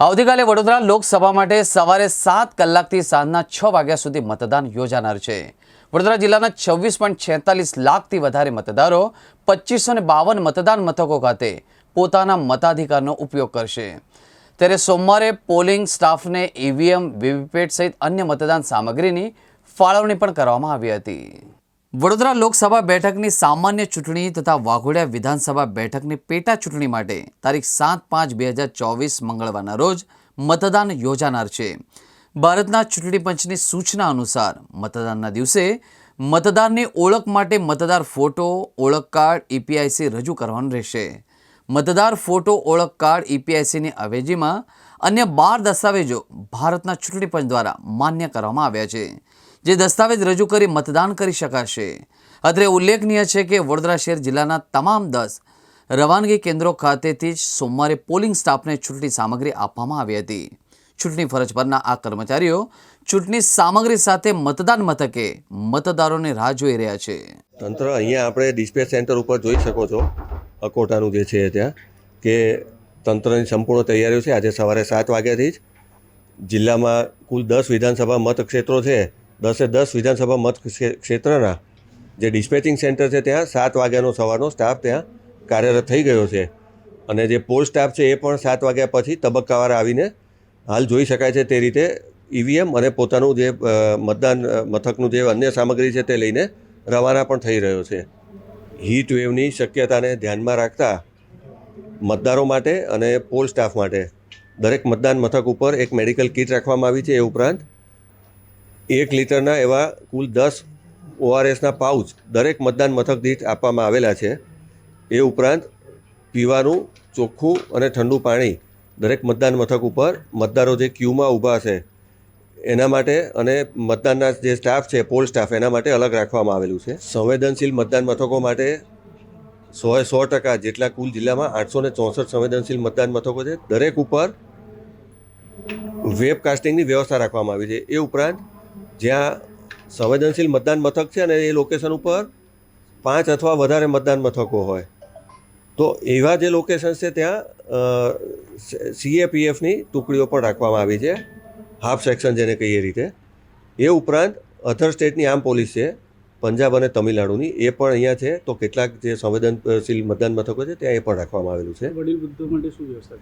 આવતીકાલે વડોદરા લોકસભા માટે સવારે સાત કલાકથી સાંજના છ વાગ્યા સુધી મતદાન યોજાનાર છે. વડોદરા જિલ્લાના છવ્વીસ પોઈન્ટ છેતાલીસ લાખથી વધારે મતદારો પચીસો બાવન મતદાન મથકો ખાતે પોતાના મતાધિકારનો ઉપયોગ કરશે. ત્યારે સોમવારે પોલિંગ સ્ટાફને ઈવીએમ, વીવીપેટ સહિત અન્ય મતદાન સામગ્રીની ફાળવણી પણ કરવામાં આવી હતી. વડોદરા લોકસભા બેઠકની સામાન્ય ચૂંટણી તથા વાઘોડિયા વિધાનસભા બેઠકની પેટા ચૂંટણી માટે તારીખ સાત પાંચ બે હજાર ચોવીસ મંગળવારના રોજ મતદાન યોજાનાર છે. ભારતના ચૂંટણી પંચની સૂચના અનુસાર મતદાનના દિવસે મતદારની ઓળખ માટે મતદાર ફોટો, ઓળખ કાર્ડ ઈપીઆઈસી રજૂ કરવાનું રહેશે. મતદાર ફોટો, ઓળખ કાર્ડ ઈપીઆઈસીની અવેજીમાં અન્ય બાર દસ્તાવેજો ભારતના ચૂંટણી પંચ દ્વારા માન્ય કરવામાં આવ્યા છે. જે દસ્તાવેજ રજૂ કરી મતદાન કરી શકાશે. અત્રે ઉલ્લેખનીય છે કે વડોદરા શહેર જિલ્લાના તમામ દસ રવાનગી કેન્દ્રો ખાતેથી જ સોમવારે પોલિંગ સ્ટાફને ચૂંટણી સામગ્રી આપવામાં આવી હતી. ચૂંટણી ફરજ પરના આ કર્મચારીઓ ચૂંટણી સામગ્રી સાથે મતદાન મથકે મતદારોની રાહ જોઈ રહ્યા છે. તંત્ર અહીંયા આપણે ડિસ્પેચ સેન્ટર ઉપર જોઈ શકો છો, અકોટાનું જે છે ત્યાં, કે તંત્રની સંપૂર્ણ તૈયારીઓ છે. આજે સવારે સાત વાગ્યાથી જ જિલ્લામાં કુલ દસ વિધાનસભા મતક્ષેત્રો છે. દસે દસ વિધાનસભા મત ક્ષે- ક્ષેત્રના જે ડિસ્પેચિંગ સેન્ટર છે ત્યાં સાત વાગ્યાનો સવારનો સ્ટાફ ત્યાં કાર્યરત થઈ ગયો છે. અને જે પોલ સ્ટાફ છે એ પણ સાત વાગ્યા પછી તબક્કાવાર આવીને હાલ જોઈ શકાય છે તે રીતે ઈવીએમ અને પોતાનું જે મતદાન મથકનું જે અન્ય સામગ્રી છે તે લઈને રવાના પણ થઈ રહ્યો છે. હીટ વેવની શક્યતાને ધ્યાનમાં રાખતા મતદારો માટે અને પોલ સ્ટાફ માટે દરેક મતદાન મથક ઉપર એક મેડિકલ કિટ રાખવામાં આવી છે એ ઉપરાંત એક લીટરના એવા કુલ દસ ઓઆરએસના પાઉચ દરેક મતદાન મથક દીઠ આપવામાં આવેલા છે. એ ઉપરાંત પીવાનું, ચોખ્ખું અને ઠંડુ પાણી દરેક મતદાન મથક ઉપર મતદારો જે ક્યુમાં ઊભા છે, એના માટે અને મતદાનના જે સ્ટાફ છે, પોલ સ્ટાફ, એના માટે અલગ રાખવામાં આવેલું છે. સંવેદનશીલ મતદાન મથકો માટે સોએ સો ટકા જેટલા કુલ જિલ્લામાં આઠસો ને ચોસઠ સંવેદનશીલ મતદાન મથકો છે. દરેક ઉપર વેબકાસ્ટિંગની વ્યવસ્થા રાખવામાં આવી છે. એ ઉપરાંત જ્યાં સંવેદનશીલ મતદાન મથક છે અને એ લોકેશન ઉપર પાંચ અથવા વધારે મતદાન મથકો હોય. તો એવા જે લોકેશન્સ છે ત્યાં સીએપીએફની ટુકડીઓ પણ રાખવામાં આવી છે. હાફ સેક્શન જેને કહીએ રીતે. એ ઉપરાંત અધર સ્ટેટની આમ પોલીસ છે પંજાબ અને તમિલનાડુની. એ પણ અહીંયા છે. તો કેટલાક જે સંવેદનશીલ મતદાન મથકો છે ત્યાં એ પણ રાખવામાં આવેલું છે. વડીલ વૃદ્ધો માટે શું વ્યવસ્થા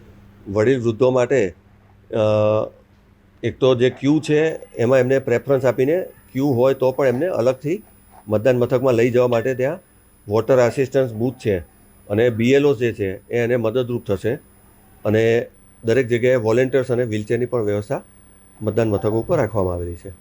વડીલ વૃદ્ધો માટે એક તો જે ક્યુ છે, એમાં એમને પ્રેફરન્સ આપીને ક્યુ હોય તો પણ એમને અલગથી મતદાન મથકમાં લઈ જવા માટે ત્યાં વોટર આસિસ્ટન્સ બૂથ છે અને બીએલઓ જે છે, એ એને મદદરૂપ થશે અને દરેક જગ્યાએ વોલેન્ટિયર્સ અને વ્હીલચેરની પણ વ્યવસ્થા મતદાન મથકો ઉપર રાખવામાં આવેલી છે.